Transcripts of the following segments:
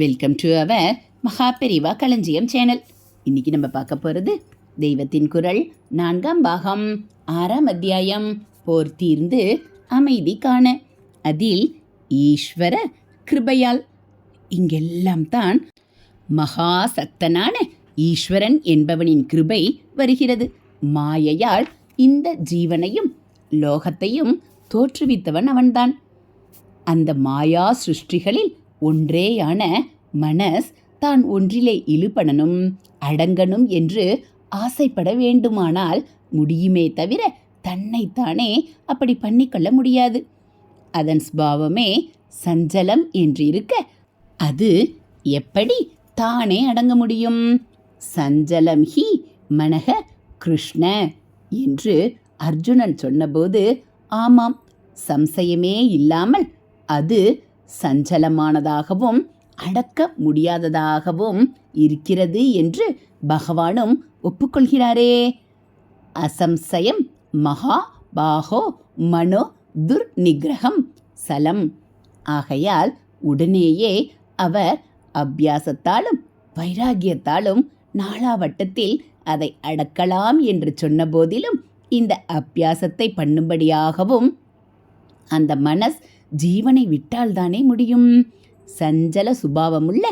Welcome to our Maha Periyava களஞ்சியம் channel இன்னைக்கு நம்ம பார்க்க போகிறது தெய்வத்தின் குரல். நான்காம் பாகம் ஆறாம் அத்தியாயம் போர் தீர்ந்து அமைதி காண. அதில் ஈஸ்வர கிருபையால் இங்கெல்லாம் தான் மகா சக்தனான ஈஸ்வரன் என்பவனின் கிருபை வருகிறது. மாயையால் இந்த ஜீவனையும் லோகத்தையும் தோற்றுவித்தவன் அவன்தான். அந்த மாயா சிருஷ்டிகளில் ஒன்றேயான மனஸ் தான் ஒன்றிலே இழுபடணும் அடங்கணும் என்று ஆசைப்பட வேண்டுமானால் முடியுமே தவிர தன்னைத்தானே அப்படி பண்ணிக்கொள்ள முடியாது. அதன் ஸ்பாவமே சஞ்சலம் என்று இருக்க அது எப்படி தானே அடங்க முடியும்? சஞ்சலம் ஹி மனக கிருஷ்ண என்று அர்ஜுனன் சொன்னபோது ஆமாம் சம்சயமே இல்லாமல் அது சஞ்சலமானதாகவும் அடக்க முடியாததாகவும் இருக்கிறது என்று பகவானும் ஒப்புக்கொள்கிறாரே. அசம்சயம் மகா பாகோ மனோ துர்நிகிரகம் சலம். ஆகையால் உடனேயே அவர் அபியாசத்தாலும் வைராகியத்தாலும் நாளாவட்டத்தில் அதை அடக்கலாம் என்று சொன்னபோதிலும் இந்த அபியாசத்தை பண்ணும்படியாகவும் அந்த மனஸ் ஜீவனை விட்டால்தானே முடியும். சஞ்சல சுபாவமுள்ள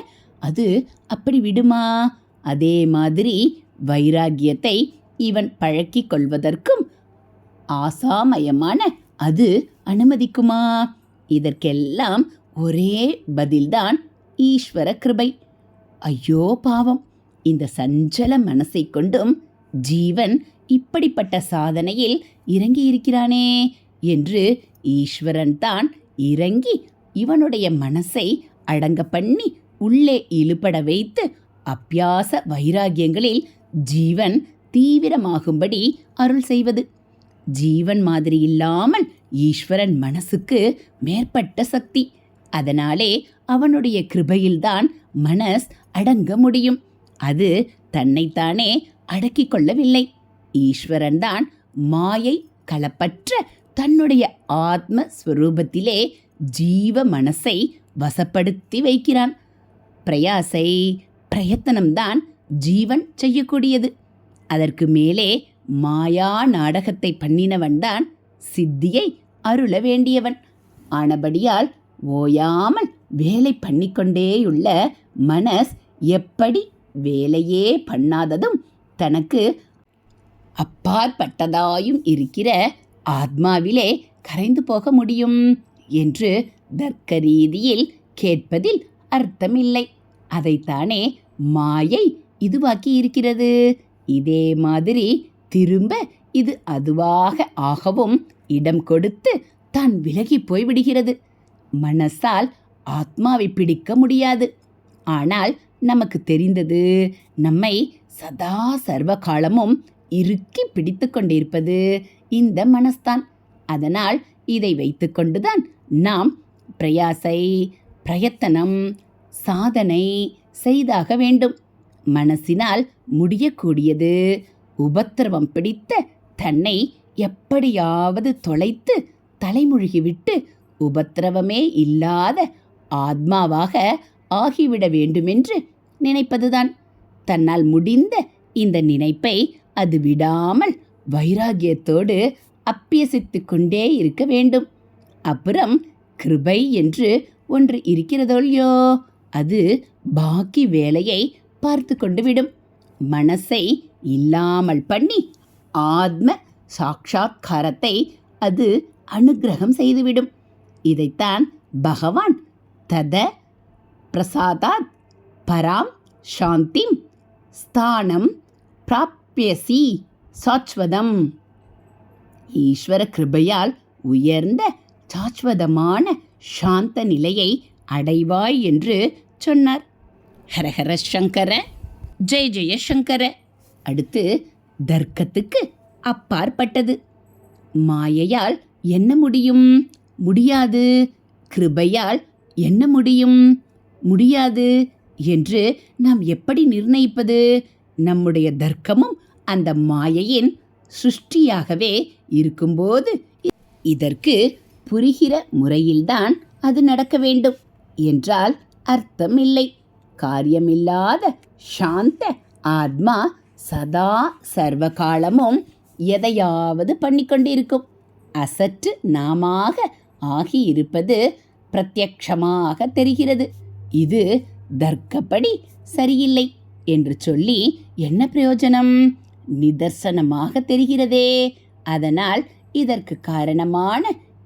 அது அப்படி விடுமா? அதே மாதிரி வைராகியத்தை இவன் பழக்கிக் கொள்வதற்கும் ஆசாமயமான அது அனுமதிக்குமா? இதற்கெல்லாம் ஒரே பதில்தான் ஈஸ்வர கிருபை. ஐயோ பாவம் இந்த சஞ்சல மனசை கொண்டும் ஜீவன் இப்படிப்பட்ட சாதனையில் இறங்கி இருக்கிறானே என்று ஈஸ்வரன் தான் இறங்கி இவனுடைய மனசை அடங்க பண்ணி உள்ளே இழுபட வைத்து அப்பியாச வைராகியங்களில் ஜீவன் தீவிரமாகும்படி அருள் செய்வது. ஜீவன் மாதிரி இல்லாமல் ஈஸ்வரன் மனசுக்கு மேற்பட்ட சக்தி. அதனாலே அவனுடைய கிருபையில்தான் மனஸ் அடங்க முடியும். அது தன்னைத்தானே அடக்கிக் கொள்ளவில்லை. ஈஸ்வரன் தான் மாயை களப்பற்ற தன்னுடைய ஆத்ம ஸ்வரூபத்திலே ஜீவ மனசை வசப்படுத்தி வைக்கிறான். பிரயாசை பிரயத்தனம்தான் ஜீவன் செய்யக்கூடியது. அதற்கு மேலே மாயா நாடகத்தை பண்ணினவன்தான் சித்தியை அருள வேண்டியவன். ஆனபடியால் ஓயாமல் வேலை பண்ணிக்கொண்டேயுள்ள மனஸ் எப்படி வேலையே பண்ணாததும் தனக்கு அப்பாற்பட்டதாயும் இருக்கிற ஆத்மாவிலே கரைந்து போக முடியும் என்று தர்க்க ரீதியில் கேட்பதில் அர்த்தமில்லை. அதைத்தானே மாயை இதுவாக்கி இருக்கிறது இதே மாதிரி திரும்ப இது அதுவாக ஆகவும் இடம் கொடுத்து தான் விலகி போய்விடுகிறது. மனசால் ஆத்மாவை பிடிக்க முடியாது. ஆனால் நமக்கு தெரிந்தது நம்மை சதா சர்வ காலமும் இறுக்கி பிடித்து கொண்டிருப்பது இந்த மனஸ்தான். அதனால் இதை வைத்துக்கொண்டுதான் நாம் பிரயாசை பிரயத்தனம் சாதனை செய்தாக வேண்டும். மனசினால் முடியக்கூடியது உபத்திரவம் பிடித்த தன்னை எப்படியாவது தொலைத்து தலைமுழுகிவிட்டு உபத்திரவமே இல்லாத ஆத்மாவாக ஆகிவிட வேண்டுமென்று நினைப்பதுதான். தன்னால் முடிந்த இந்த நினைப்பை அது விடாமல் வைராகியத்தோடு அப்பியசித்து கொண்டே இருக்க வேண்டும். அப்புறம் கிருபை என்று ஒன்று இருக்கிறதோல்லையோ? அது பாக்கி வேலையை பார்த்து கொண்டு விடும் மனசை இல்லாமல் பண்ணி ஆத்ம சாட்சா்காரத்தை அது அனுக்கிரகம் செய்துவிடும். இதைத்தான் பகவான் தத பிரசாதாத் பராம் சாந்திம் ஸ்தானம் பிராப்யசி. சாஸ்வதம் ஈஸ்வர கிருபையால் உயர்ந்த சாஸ்வதமான சாந்த நிலையை அடைவாய் என்று சொன்னார். ஹரஹர சங்கர ஜெய ஜெய சங்கர. அடுத்து தர்க்கத்துக்கு அப்பாற்பட்டது. மாயையால் என்ன முடியும்? முடியாது. கிருபையால் என்ன முடியும்? முடியாது. என்று நாம் எப்படி நிர்ணயிப்பது? நம்முடைய தர்க்கமும் அந்த மாயையின் சுஷ்டியாகவே இருக்கும்போது இதற்கு புரிகிற முறையில்தான் அது நடக்க வேண்டும் என்றால் அர்த்தமில்லை. காரியமில்லாத சாந்த ஆத்மா சதா சர்வகாலமும் எதையாவது பண்ணிக்கொண்டிருக்கும் அசற்று நாமாக ஆகியிருப்பது பிரத்யக்ஷமாக தெரிகிறது. இது தர்க்கப்படி சரியில்லை என்று சொல்லி என்ன பிரயோஜனம்? நிதர்சனமாக தெரிகிறதே. அதனால் இதற்கு காரணமான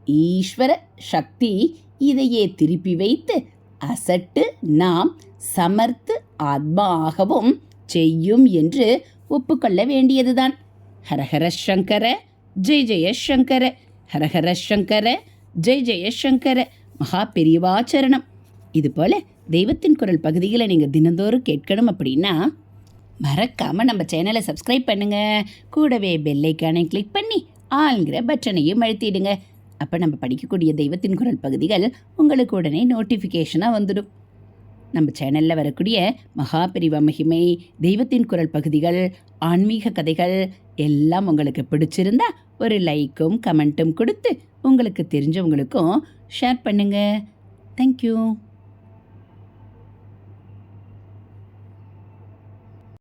ஈஸ்வர சக்தி இதையே திருப்பி வைத்து அசட்டு நாம் சமர்த்து ஆத்மாகவும் செய்யும் என்று ஒப்புக்கொள்ள வேண்டியதுதான். ஹரஹர சங்கர ஜெய் ஜெயசங்கர ஹரஹர சங்கர ஜெய் ஜெயசங்கர மகா பெரியவாச்சரணம் இதுபோல் தெய்வத்தின் குரல் பகுதிகளை நீங்கள் தினந்தோறும் கேட்கணும் அப்படின்னா மறக்காமல் நம்ம சேனலை சப்ஸ்கிரைப் பண்ணுங்கள் கூடவே பெல்லைக்கானை கிளிக் பண்ணி ஆளுங்கிற பட்டனையும் அழுத்திடுங்க. அப்போ நம்ம படிக்கக்கூடிய தெய்வத்தின் குரல் பகுதிகள் உங்களுக்கு உடனே நோட்டிஃபிகேஷனாக வந்துடும். நம்ம சேனலில் வரக்கூடிய மகா மகிமை தெய்வத்தின் குரல் பகுதிகள் ஆன்மீக கதைகள் எல்லாம் உங்களுக்கு பிடிச்சிருந்தா ஒரு லைக்கும் கமெண்ட்டும் கொடுத்து உங்களுக்கு தெரிஞ்சவங்களுக்கும் ஷேர் பண்ணுங்கள் தேங்க்யூ